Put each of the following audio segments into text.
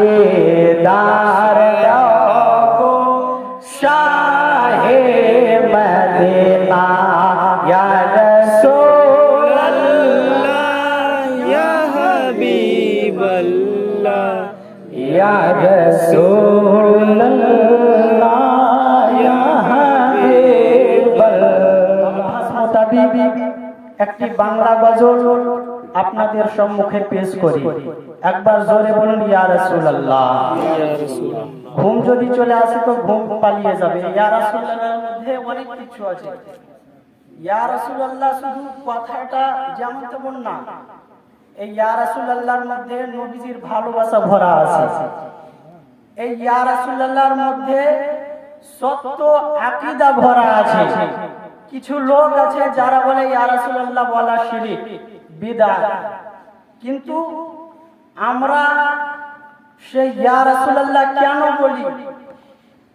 দিদার শাহে Medina ইয়া রাসূলুল্লাহ ইয়া হাবিবাল্লাহ ইয়া রাসূলুল্লাহ ইয়া হাবিবাল্লাহ একটি বাংলা গজল। আপনাদের সম্মুখে পেশ করি। একবার জোরে বলুন ঘুম যদি চলে আসে তো ঘুম পালিয়ে যাবে। অনেক কিছু আছে। ভালোবাসা ভরা আছে। এই মধ্যে সত্য ভরা আছে। কিছু লোক আছে যারা বলে, ইয়া রাসূলুল্লাহ বলা শিরিক। বিদআত কিন্তু আমরা সেই ইয়া রাসূলুল্লাহ কেন বলি?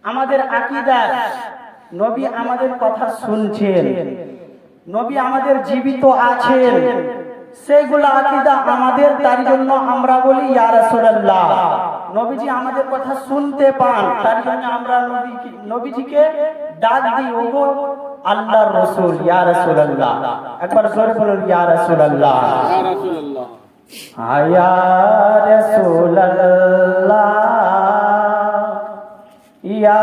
আমাদের আকীদা নবী আমাদের কথা শুনছেন। নবী আমাদের জীবিত আছেন। সেইগুলো আকীদা আমাদের, তার জন্য আমরা বলি ইয়া রাসূলুল্লাহ। নবীজি আমাদের কথা শুনতে পান, তার জন্য আমরা নবী নবীজিকে ডাক দিই, ওগো। আল্লাহর রাসূল ইয়া রাসূলুল্লাহ। একবার জোরে বলুন ইয়া রাসূলুল্লাহ। ইয়া রাসূলুল্লাহ। আয়া রাসূলুল্লাহ। ইয়া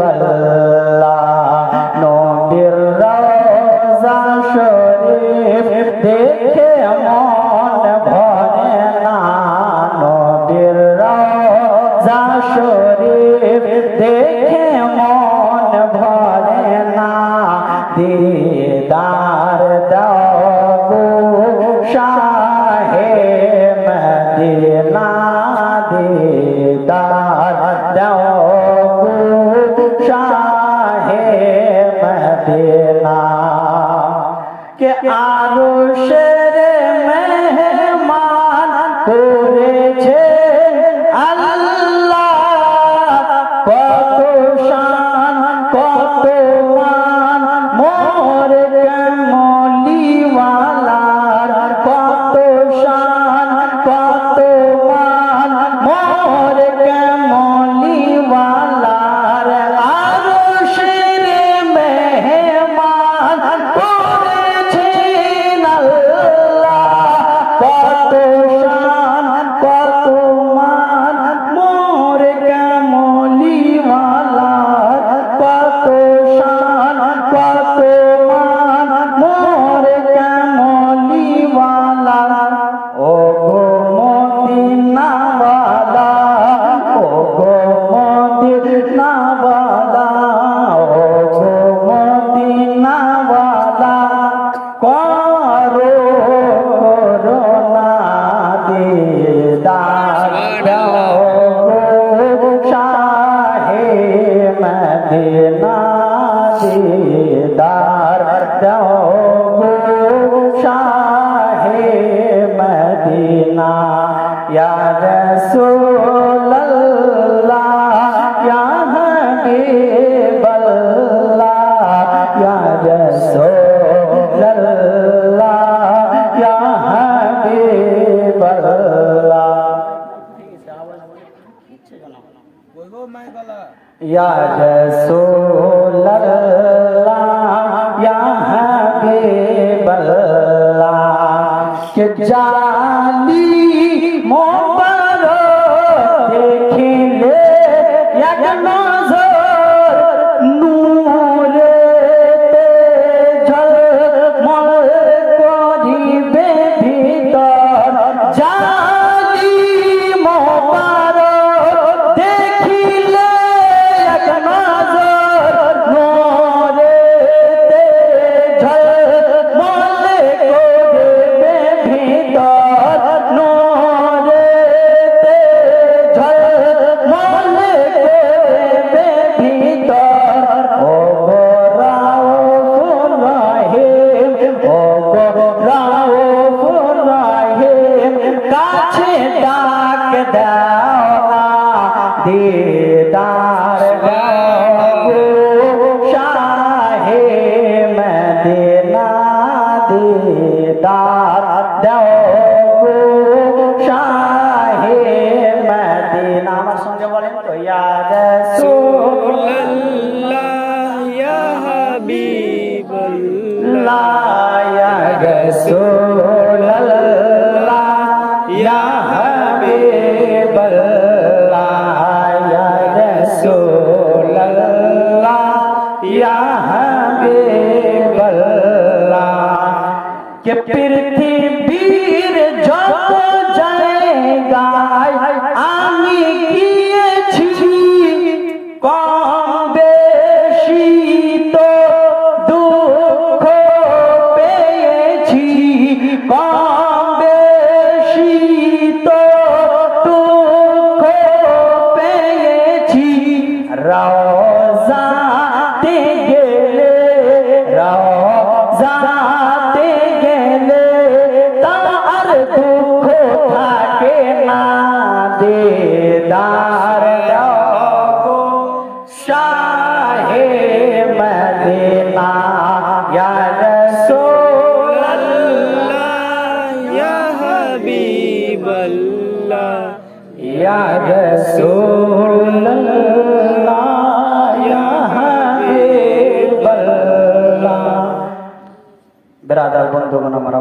হাবিবাল্লাহ নবীর রওজা শরীফ দেখে মন ভরে না। নবীর রওজা শরীফ দেখে মন ভরে না। দিদার করো গলা ইয়া রাসূলুল্লাহ ইয়া হাবিবাল্লাহ কে জালি মোহাম্মদ ডাক বলেন তো ইয়া রাসূল ইয়া না দেদার শাহে মদিনা, ইয়া রাসূলুল্লাহ, ইয়া হাবিবাল্লাহ, ইয়া রাসূলুল্লাহ, ইয়া হাবিবাল্লাহ। বিরাদার, বন্ধুগণ, আমার